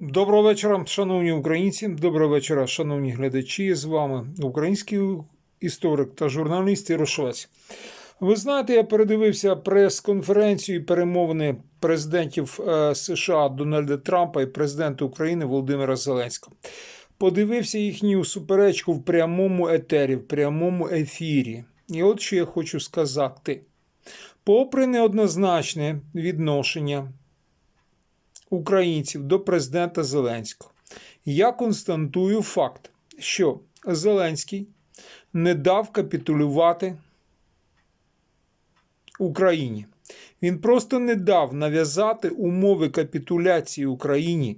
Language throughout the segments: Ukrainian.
Доброго вечора, шановні українці. Доброго вечора, шановні глядачі. З вами український історик та журналіст Ярошовець. Ви знаєте, я передивився прес-конференцію і перемовини президентів е, США Дональда Трампа і президента України Володимира Зеленського. Подивився їхню суперечку в прямому етері, в прямому ефірі. І от що я хочу сказати. Попри неоднозначне відношення українців до президента Зеленського. Я констатую факт, що Зеленський не дав капітулювати Україні. Він просто не дав нав'язати умови капітуляції Україні.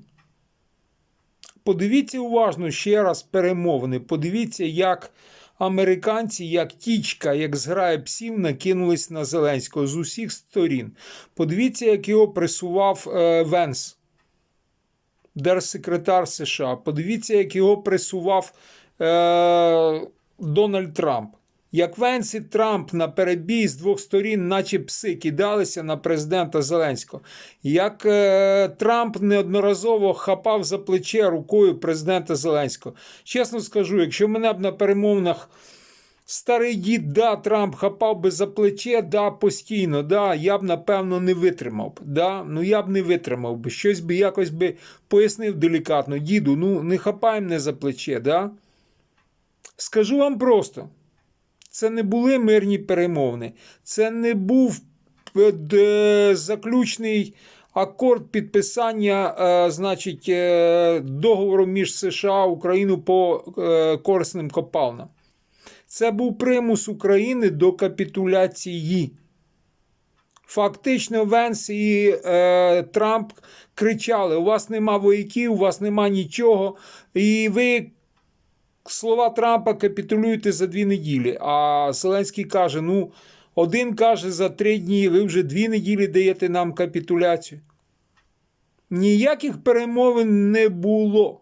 Подивіться уважно ще раз перемовини. Подивіться, як американці, як тічка, як зграя псів, накинулись на Зеленського з усіх сторін. Подивіться, як його пресував е, Венс, держсекретар США. Подивіться, як його пресував е, Дональд Трамп. Як Венс і Трамп на перебій з двох сторін, наче пси, кидалися на президента Зеленського. Як е, Трамп неодноразово хапав за плече рукою президента Зеленського. Чесно скажу, якщо мене б на перемовинах старий дід, да, Трамп хапав би за плече, да, постійно, да, я б напевно не витримав. Да, ну я б не витримав би. Щось би якось би пояснив делікатно. Діду, ну не хапай мене за плече. Да? Скажу вам просто. Це не були мирні перемовини. Це не був е, заключний акорд підписання, е, значить, е, договору між США і Україною по корисним копалнам. Це був примус України до капітуляції. Фактично, Венс і е, Трамп кричали: у вас нема вояків, у вас нема нічого, і ви слова Трампа капітулюєте за дві неділі. А Зеленський каже: ну, один каже за три дні, ви вже дві неділі даєте нам капітуляцію. Ніяких перемовин не було.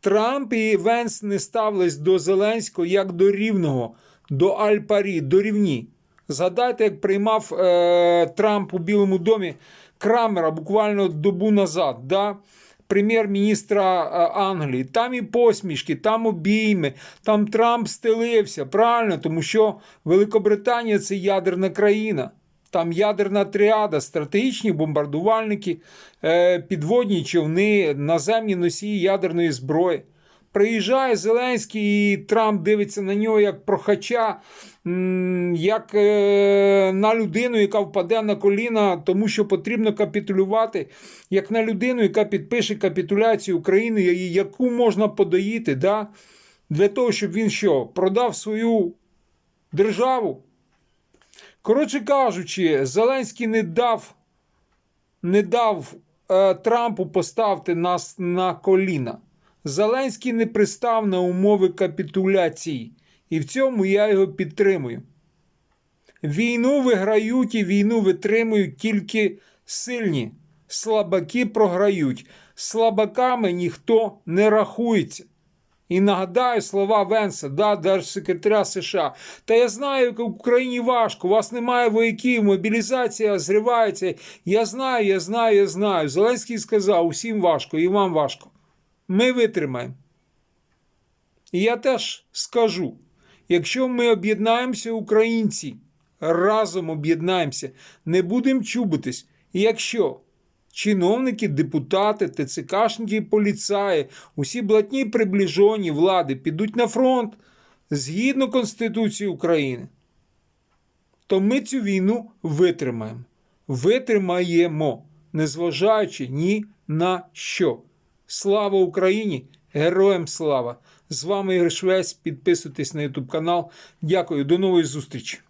Трамп і Венс не ставились до Зеленського як до рівного, до Аль-Парі, до рівні. Згадайте, як приймав е, Трамп у Білому домі Крамера буквально добу назад. Да? Прем'єр-міністра е, Англії, там і посмішки, там обійми, там Трамп стелився. Правильно, тому що Великобританія це ядерна країна. Там ядерна тріада, стратегічні бомбардувальники, е, підводні човни, наземні носії ядерної зброї. Приїжджає Зеленський, і Трамп дивиться на нього як прохача, як е, на людину, яка впаде на коліна, тому що потрібно капітулювати, як на людину, яка підпише капітуляцію України, яку можна подоїти, да? для того, щоб він що, продав свою державу. Коротше кажучи, Зеленський не дав, не дав е, Трампу поставити нас на коліна. Зеленський не пристав на умови капітуляції, і в цьому я його підтримую. Війну виграють і війну витримують тільки сильні. Слабаки програють. Слабаками ніхто не рахується. І нагадаю слова Венса, да, держсекретаря США. Та я знаю, в Україні важко, у вас немає вояків, мобілізація зривається. Я знаю, я знаю, я знаю. Зеленський сказав, усім важко, і вам важко. Ми витримаємо. І я теж скажу: якщо ми об'єднаємося, українці, разом об'єднаємося, не будемо чубитись. Якщо чиновники, депутати, ТЦКшники, поліцаї, усі блатні приближені влади підуть на фронт згідно Конституції України, то ми цю війну витримаємо. Витримаємо, незважаючи ні на що. Слава Україні! Героям слава! З вами Ігор Швець. Підписуйтесь на YouTube канал. Дякую, до нової зустрічі!